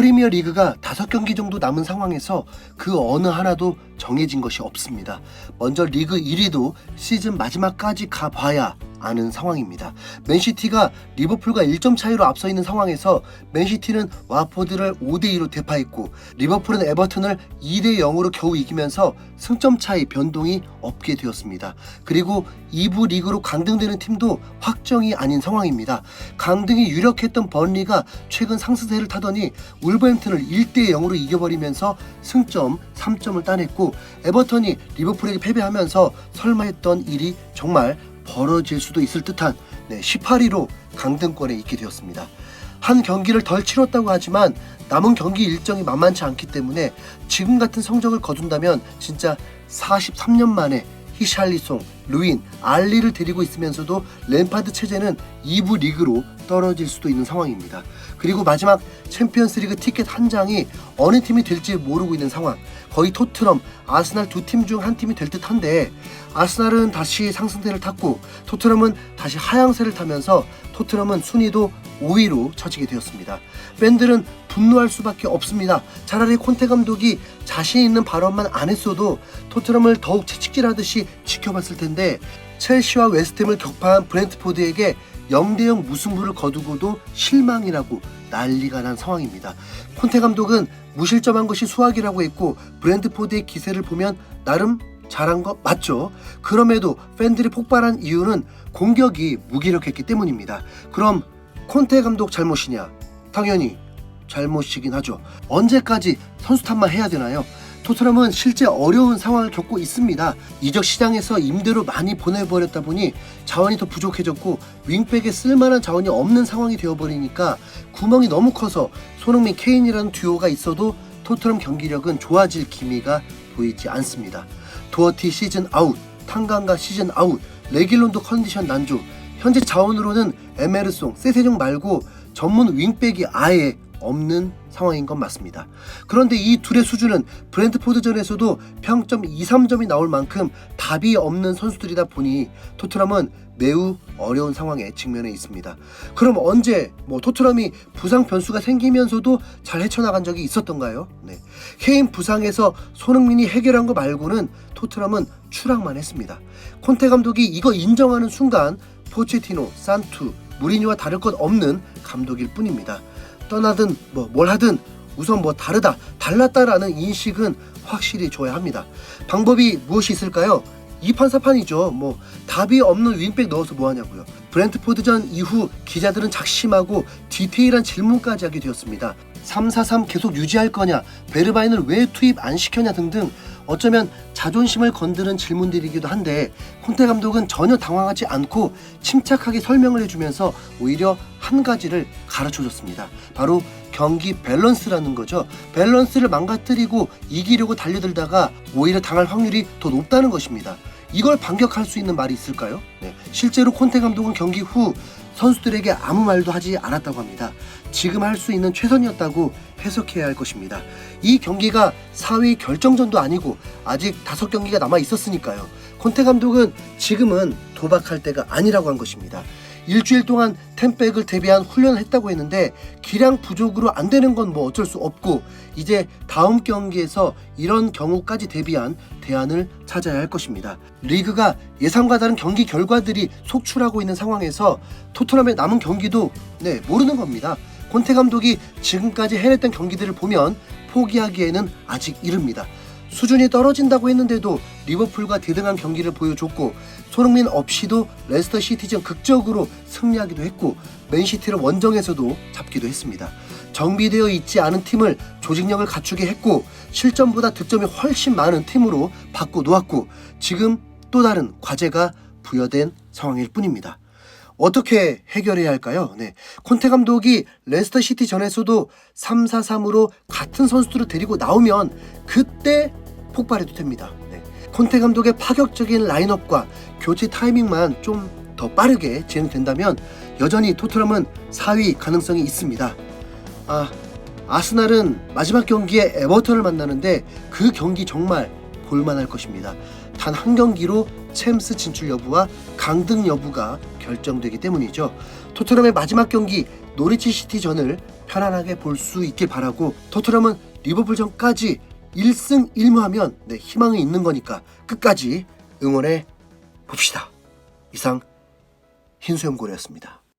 프리미어 리그가 다섯 경기 정도 남은 상황에서 그 어느 하나도 정해진 것이 없습니다. 먼저 리그 1위도 시즌 마지막까지 가봐야 아는 상황입니다. 맨시티가 리버풀과 1점 차이로 앞서 있는 상황에서 맨시티는 와포드를 5대2로 대파했고 리버풀은 에버튼을 2대 0으로 겨우 이기면서 승점 차이 변동이 없게 되었습니다. 그리고 2부 리그로 강등되는 팀도 확정이 아닌 상황입니다. 강등이 유력했던 번리가 최근 상승세를 타더니 울버햄튼을 1대 0으로 이겨버리면서 승점 3점을 따냈고 에버턴이 리버풀에게 패배하면서 설마 했던 일이 정말 벌어질 수도 있을 듯한 네, 18위로 강등권에 있게 되었습니다. 한 경기를 덜 치렀다고 하지만 남은 경기 일정이 만만치 않기 때문에 지금 같은 성적을 거둔다면 진짜 43년 만에 히샬리송, 루인, 알리를 데리고 있으면서도 램파드 체제는 2부 리그로 떨어질 수도 있는 상황입니다. 그리고 마지막 챔피언스리그 티켓 한 장이 어느 팀이 될지 모르고 있는 상황. 거의 토트넘, 아스날 두 팀 중 한 팀이 될 듯한데 아스날은 다시 상승세를 탔고 토트넘은 다시 하향세를 타면서 토트넘은 순위도 5위로 처지게 되었습니다. 팬들은 분노할 수밖에 없습니다. 차라리 콘테 감독이 자신 있는 발언만 안 했어도 토트넘을 더욱 채찍질하듯이 지켜봤을 텐데 첼시와 웨스트햄을 격파한 브렌트포드에게 0대0 무승부를 거두고도 실망이라고 난리가 난 상황입니다. 콘테 감독은 무실점한 것이 수학이라고 했고 브랜드포드의 기세를 보면 나름 잘한 거 맞죠? 그럼에도 팬들이 폭발한 이유는 공격이 무기력했기 때문입니다. 그럼 콘테 감독 잘못이냐? 당연히 잘못이긴 하죠. 언제까지 선수 탓만 해야 되나요? 토트넘은 실제 어려운 상황을 겪고 있습니다. 이적 시장에서 임대로 많이 보내버렸다 보니 자원이 더 부족해졌고 윙백에 쓸만한 자원이 없는 상황이 되어버리니까 구멍이 너무 커서 손흥민 케인이라는 듀오가 있어도 토트넘 경기력은 좋아질 기미가 보이지 않습니다. 도어티 시즌 아웃, 탄강가 시즌 아웃, 레길론도 컨디션 난조. 현재 자원으로는 에메르송, 세세종 말고 전문 윙백이 아예 없는 상황인 건 맞습니다. 그런데 이 둘의 수준은 브랜드포드전에서도 평점 2, 3점이 나올 만큼 답이 없는 선수들이다 보니 토트넘은 매우 어려운 상황에 직면해 있습니다. 그럼 언제 뭐 토트넘이 부상 변수가 생기면서도 잘 헤쳐나간 적이 있었던가요? 네. 케인 부상에서 손흥민이 해결한 거 말고는 토트넘은 추락만 했습니다. 콘테 감독이 이거 인정하는 순간 포체티노, 산투, 무리뉴와 다를 것 없는 감독일 뿐입니다. 떠나든 뭐 뭘 하든 우선 뭐 다르다, 달랐다라는 인식은 확실히 줘야 합니다. 방법이 무엇이 있을까요? 이판사판이죠. 뭐 답이 없는 윙백 넣어서 뭐 하냐고요. 브렌트포드전 이후 기자들은 작심하고 디테일한 질문까지 하게 되었습니다. 3-4-3 계속 유지할 거냐, 베르바인을 왜 투입 안 시켰냐 등등 어쩌면 자존심을 건드는 질문들이기도 한데 콘테 감독은 전혀 당황하지 않고 침착하게 설명을 해주면서 오히려 한 가지를 가르쳐 줬습니다. 바로 경기 밸런스라는 거죠. 밸런스를 망가뜨리고 이기려고 달려들다가 오히려 당할 확률이 더 높다는 것입니다. 이걸 반격할 수 있는 말이 있을까요? 네. 실제로 콘테 감독은 경기 후 선수들에게 아무 말도 하지 않았다고 합니다. 지금 할 수 있는 최선이었다고 해석해야 할 것입니다. 이 경기가 4위 결정전도 아니고 아직 다섯 경기가 남아 있었으니까요. 콘테 감독은 지금은 도박할 때가 아니라고 한 것입니다. 일주일 동안 템백을 대비한 훈련을 했다고 했는데 기량 부족으로 안 되는 건 뭐 어쩔 수 없고 이제 다음 경기에서 이런 경우까지 대비한 대안을 찾아야 할 것입니다. 리그가 예상과 다른 경기 결과들이 속출하고 있는 상황에서 토트넘의 남은 경기도 네 모르는 겁니다. 콘테 감독이 지금까지 해냈던 경기들을 보면 포기하기에는 아직 이릅니다. 수준이 떨어진다고 했는데도 리버풀과 대등한 경기를 보여줬고 손흥민 없이도 레스터 시티전 극적으로 승리하기도 했고 맨시티를 원정에서도 잡기도 했습니다. 정비되어 있지 않은 팀을 조직력을 갖추게 했고 실점보다 득점이 훨씬 많은 팀으로 바꿔 놓았고 지금 또 다른 과제가 부여된 상황일 뿐입니다. 어떻게 해결해야 할까요? 네. 콘테 감독이 레스터 시티 전에서도 3-4-3으로 같은 선수들을 데리고 나오면 그때 폭발해도 됩니다. 네. 콘테 감독의 파격적인 라인업과 교체 타이밍만 좀 더 빠르게 진행된다면 여전히 토트넘은 4위 가능성이 있습니다. 아, 아스날은 마지막 경기에 에버턴을 만나는데 그 경기 정말 볼만할 것입니다. 단 한 경기로 챔스 진출 여부와 강등 여부가 결정되기 때문이죠. 토트넘의 마지막 경기 노리치 시티전을 편안하게 볼 수 있길 바라고 토트넘은 리버풀전까지 1승 1무하면 네, 희망이 있는 거니까 끝까지 응원해 봅시다. 이상 흰수염고래였습니다.